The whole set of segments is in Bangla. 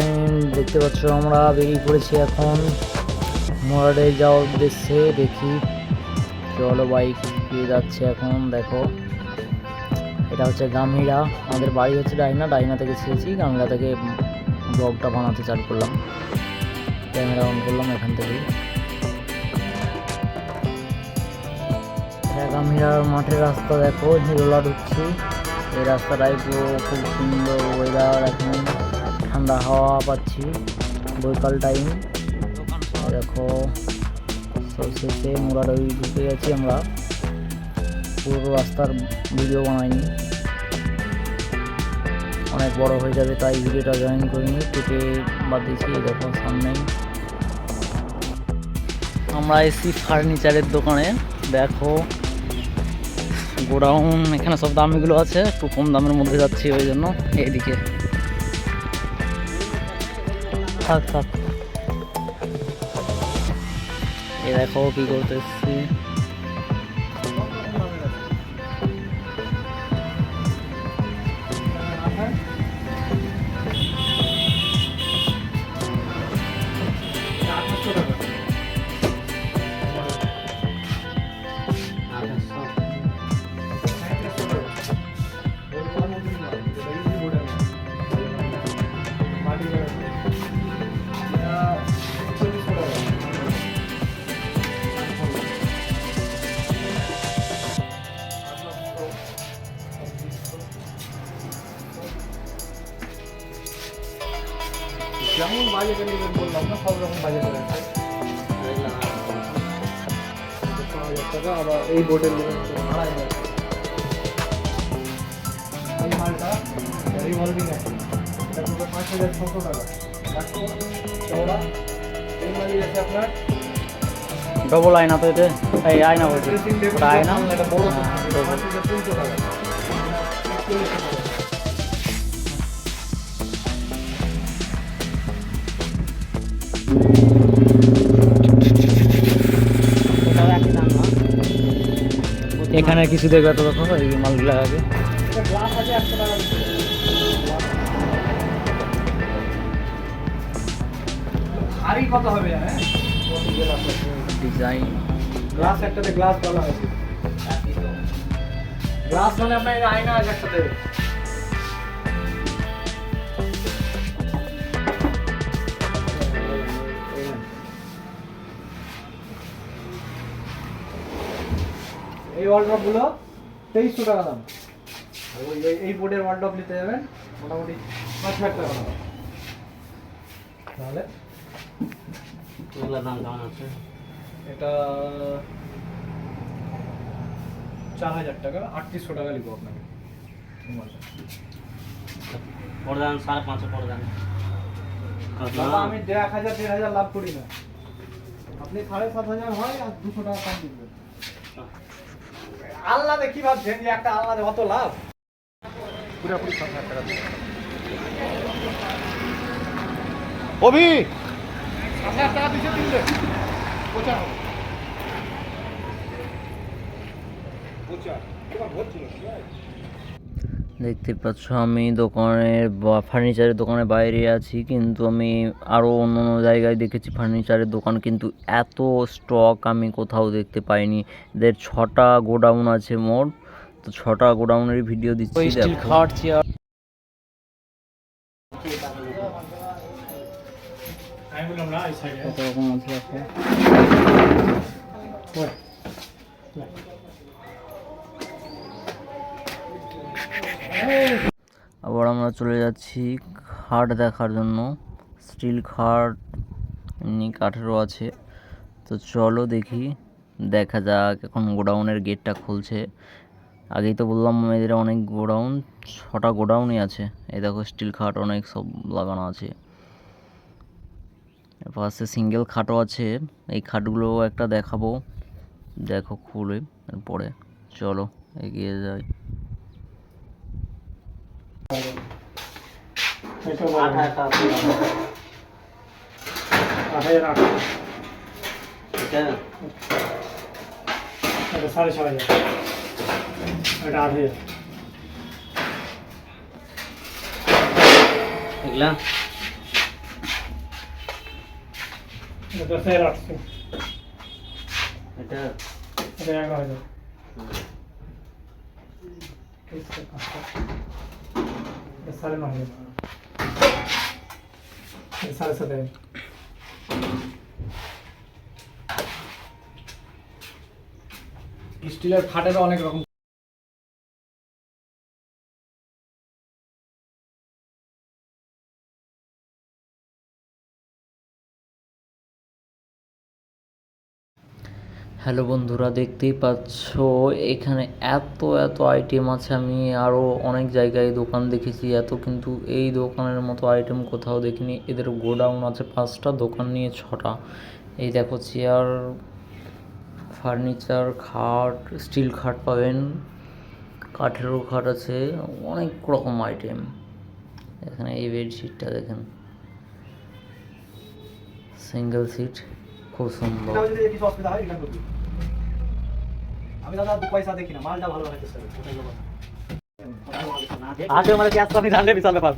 ফ্রেন্ড দেখতে পাচ্ছ আমরা, বেরিয়ে পড়েছি এখন। মোরাডে যাওয়ার উদ্দেশ্যে দেখি। চলো বাইক দিয়ে যাচ্ছে এখন, দেখো। এটা হচ্ছে গামিরা আমাদের বাড়ি হচ্ছে ডাইনা। ডাইনা থেকে ছেড়েছি। গামিরা থেকে ব্লগটা বানাতে চালু করলাম। ক্যামেরা অন করলাম এখান থেকে গামিরার মাঠের রাস্তা দেখো। হিরোলা ঢুকছি। এই রাস্তাটাই পুরো খুব সুন্দর ওয়েদার এখন। ঠান্ডা হাওয়া পাচ্ছি। বৈকাল টাইম দেখো শেষে মুরাডই ঢুকে গেছি আমরা। পুরো রাস্তার ভিডিও বানাইনি। অনেক বড় হয়ে যাবে, তাই ভিডিওটা জয়েন করিনি। কেটে বাদ দিয়েছি দেখো সামনেই। আমরা এসি ফার্নিচারের দোকানে। দেখো, গোডাউন, এখানে সব দামিগুলো আছে। একটু কম দামের মধ্যে যাচ্ছি ওই জন্য। এইদিকে। থাক থাক। এ দেখো কি করতে এই বোর্ডের নেবেন তো আড়াই এই মালটা রিভলভিং আছে। এটা পুরো পাঁচ হাজার ছশো টাকা। একশো চওড়া। এই মালই আছে আপনার ডবল আয়না তো এতে। এই আয়না বলছি। ওটা আয়না? এটা বড় হ্যাঁ, পাঁচ হাজার তিনশো টাকা একচল্লিশশো টাকা। এখানে কিছু দেখবে তো দেখো এই মালগুলো হবে হ্যাঁ? ডিজাইন গ্লাস একটাতে গ্লাস বলা হয়েছে। গ্লাস মানে আপনার আয়না আছে একটাতে। এই ওয়ার্ড্রপগুলো তেইশশো টাকা দাম। ওই এই- বোর্ডের ওয়ার্ড্রপ নিতে যাবেন মোটামুটি পাঁচ হাজার টাকা দাম। তাহলে? এগুলোর দাম কেমন আছে? এটা চার হাজার টাকা আটত্রিশশো টাকা লিখব আপনাকে। প্রদান সাড়ে পাঁচশো প্রদান দাদা আমি দেড় হাজার দেড় হাজার লাভ করি না। আপনি সাড়ে সাত হাজার হয় আর দুশো টাকা কম দিবেন আল্লাদে কি ভাবছেন যে একটা আল্লাদে অত লাভ? পুরোপুরি সাত হাজার টাকা দিয়ে। অভি! সাত হাজার টাকা দিচ্ছে তিনটে। দেখতে পাচ্ছ আমি দোকানের বা ফার্নিচারের দোকানের বাইরে আছি কিন্তু আমি আরও অন্য অন্য জায়গায় দেখেছি ফার্নিচারের দোকান কিন্তু এত স্টক আমি কোথাও দেখতে পাইনি। এদের ছটা গোডাউন আছে মোট তো ছটা গোডাউনের ভিডিও দিচ্ছি কত রকম আছে আমরা চলে যাচ্ছি খাট দেখার জন্য। স্টিল খাট এমনি কাঠেরও আছে। তো চলো দেখি, দেখা যাক, এখন গোডাউনের গেটটা খুলছে। আগেই তো বললাম এদের অনেক গোডাউন, ছটা গোডাউনই আছে। এই দেখো স্টিল খাট অনেক সব লাগানো আছে। পাশে সিঙ্গেল খাটও আছে। এই খাটগুলো একটা দেখাবো। দেখো খুলে, এরপরে। চলো, এগিয়ে যাই। এটা সাড়ে ছ হাজার এটা আট হাজার। এগুলা এটা দশ আটশো এটা এটা এগারো হাজার। এটা সাড়ে ন হাজার সাড়ে সাত হাজার স্টিলের খাটেরও অনেক রকম হ্যালো বন্ধুরা, দেখতেই পাচ্ছ, এখানে এত এত আইটেম আছে। আমি আরও অনেক জায়গায় দোকান দেখেছি, এত কিন্তু এই দোকানের মতো আইটেম কোথাও দেখিনি। এদের গোডাউন আছে পাঁচটা, দোকান নিয়ে ছটা। এই দেখো চেয়ার ফার্নিচার খাট স্টিল খাট পাবেন। কাঠেরও খাট আছে, অনেক রকম আইটেম এখানে এই বেডশিটটা দেখেন। সিঙ্গেল সিট খুব সুন্দর এটাও যদি কিছু অসুবিধা হয় রিটার্ন করবি আমি দাদা দু পয়সা দেখি না, মালটা ভালো হয়েছে স্যার ওটাই কথা। আগে মানে ক্যাশ আপনি জানলে বিশাল ব্যাপার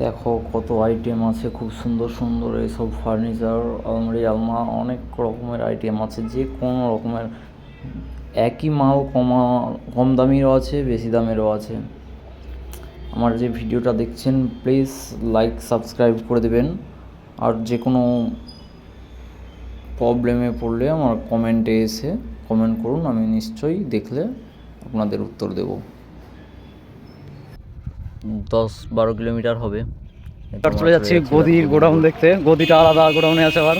দেখো কত আইটেম আছে, খুব সুন্দর সুন্দর এইসব ফার্নিচার আলমারি আলমা অনেক রকমের আইটেম আছে, যে কোনো রকমের। একই মাল কমা, কম দামিরও আছে, বেশি দামেরও আছে। আমার যে ভিডিওটা দেখছেন প্লিজ লাইক সাবস্ক্রাইব করে দেবেন। আর যে কোনো প্রবলেমে পড়লে আমার কমেন্টে এসে কমেন্ট করুন, আমি নিশ্চয়ই দেখলে আপনাদের উত্তর দেব। দশ বারো কিলোমিটার হবে। এবার চলে যাচ্ছি গদির গোডাউন দেখতে। গদিটা আলাদা গোডাউনে আছে আবার।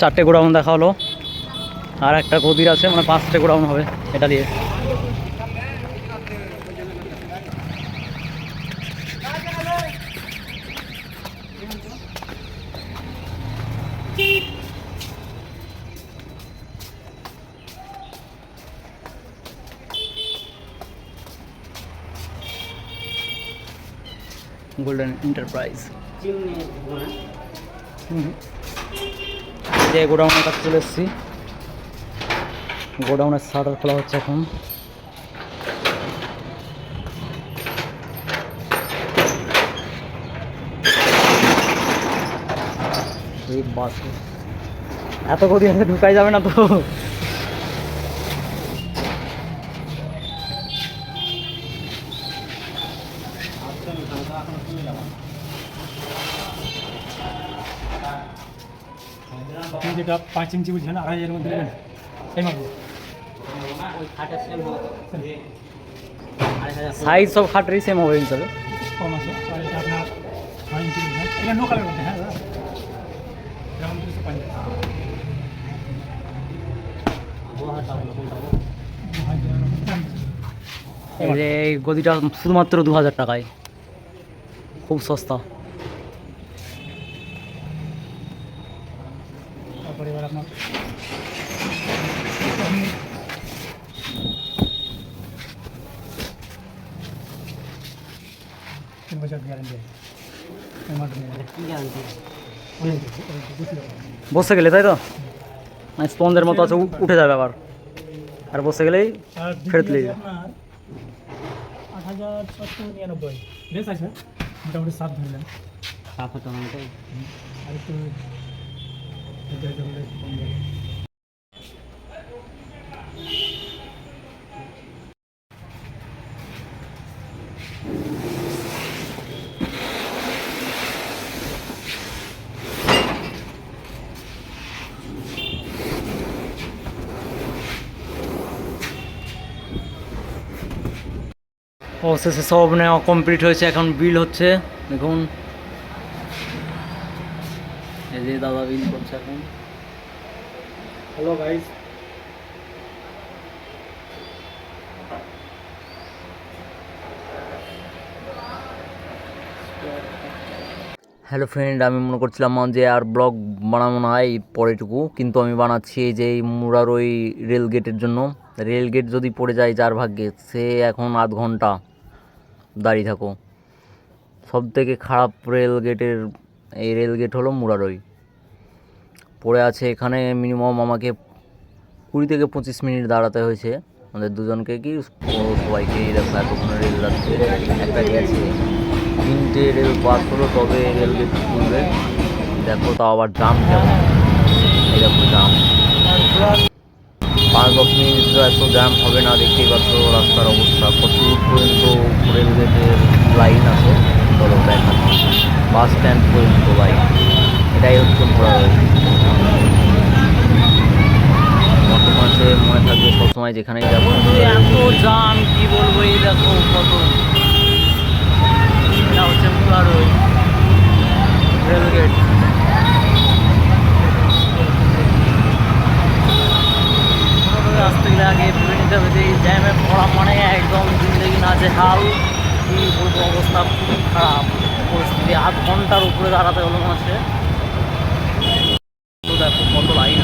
চারটে গোডাউন দেখা হলো আর একটা গদির আছে মানে পাঁচটা গোডাউন হবে এটা দিয়ে। গোল্ডেন এন্টারপ্রাইজ যে গোডাউনের কাছে চলে এসেছি। গোডাউনের শাটার খোলা হচ্ছে এখন। এই বাসে। এত গদি ঢুকাই যাবে না তো? যেটা পাঁচ ইঞ্চি বুঝছেন আড়াই হাজারের মধ্যে নেবেন। এই মাল সাইজ সব খাটেরই সেম হবে হিসাবে। কম আছে আর এটা আপনার ছয় ইঞ্চি বুঝছেন এটা নো কালার মধ্যে হ্যাঁ যেমন দুশো এই গদিটা শুধুমাত্র দু হাজার টাকায়। খুব সস্তা তারপরে এবার আপনার তিন বছর গ্যারান্টি আছে এই মালটা নিয়ে নেবেন। বসে গেলে তাই তো মানে স্পঞ্জের মতো আছে উ- উঠে যাবে আবার আর বসে গেলেই আর ফেরত বিক্রি নিয়ে আছে আপনার আট হাজার ছশো নিরানব্বই বেশ আছে মোটামুটি সাত ধরলেন আর একটু এটা এটা হলে একটু অবশেষে সব নেওয়া কমপ্লিট হয়েছে এখন বিল হচ্ছে। দেখুন। এই যে দাদা বিল করছে এখন। হ্যালো হ্যালো ফ্রেন্ড আমি মনে করছিলাম যে আর ব্লগ বানাবো না এই পরেটুকু কিন্তু আমি বানাচ্ছি এই যে এই মুরার ওই রেল গেটের জন্য। রেল গেট যদি পড়ে যায় যার ভাগ্যে সে এখন আধ ঘণ্টা। দাঁড়িয়ে থাকো। সব থেকে খারাপ রেল গেটের এই রেল গেট হলো মুরারই। পড়ে আছে এখানে মিনিমাম আমাকে কুড়ি থেকে পঁচিশ মিনিট দাঁড়াতে হয়েছে। আমাদের দুজনকে কি সবাইকে দেখো এতক্ষণ রেল যাচ্ছে একটা গেছে তিনটে রেল পাস হলো, তবে রেল গেট খুলবে। দেখো তাও আবার জাম কেমন। দেখো জাম পাঁচ দশ মিনিট তো এত জ্যাম হবে না, দেখতেই পাচ্ছ রাস্তার অবস্থা। কত পর্যন্ত রেল গেটের লাইন আছে। চলো দেখাচ্ছি বাস স্ট্যান্ড পর্যন্ত লাইন এটাই হচ্ছে ঘোরা বর্তমানে মনে থাকবে সবসময় যেখানেই যাব। এত জাম কি বলব, এই দেখো কত। এটা হচ্ছে মুরারই রেল গেট আসতে গেলে আগে ঘুরে নিতে হবে যে এই জ্যামে পড়া মানে একদম জিন্দগি না যে হাল কি অবস্থা খুবই খারাপ পরিস্থিতি। আধ ঘণ্টার উপরে দাঁড়াতে হলো মনে হচ্ছে দেখো কত লাইন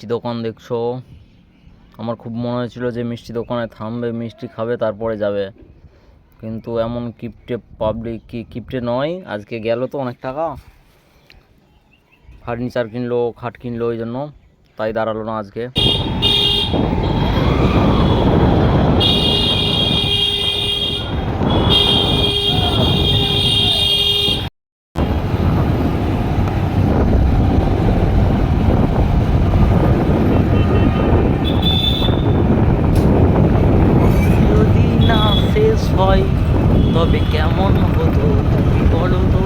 মিষ্টি দোকান দেখছ? আমার খুব মনে হয়েছিল যে মিষ্টি দোকানে থামবে, মিষ্টি খাবে, তারপরে যাবে। কিন্তু এমন কিপটে পাবলিক কি কিপটে নয়, আজকে গেল তো অনেক টাকা। ফার্নিচার কিনলো, খাট কিনলো ওই জন্য। তাই দাঁড়াল না আজকে যদি না শেষ হয়, তবে কেমন হতো তুমি বলো তো?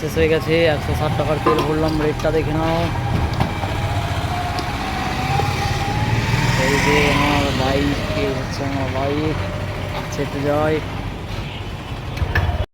শেষ হয়ে গেছে, একশো ষাট টাকার তেল ভরলাম, রেটটা দেখে নাও। এই যে আমার বাইক হচ্ছে আমার বাইক যায়।